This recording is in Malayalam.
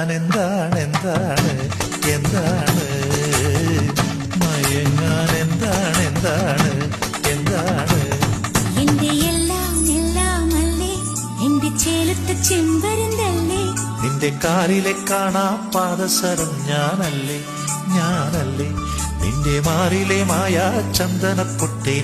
പിണങ്ങാൻ എന്താണ് എന്താണ്? എന്താണ് മയങ്ങാൻ എന്താണ് എന്താണ് എന്താണ്? എന്റെ എല്ലാം എല്ലാം അല്ലേ എന്റെ ചേലത്ത് ചെമ്പരുന്തല്ലേ? നിന്റെ കാലിലെ കാണാ പാദസരം ഞാനല്ലേ ഞാനല്ലേ? നിന്റെ മാറിലെ മായ ചന്ദനപ്പൊട്ടെ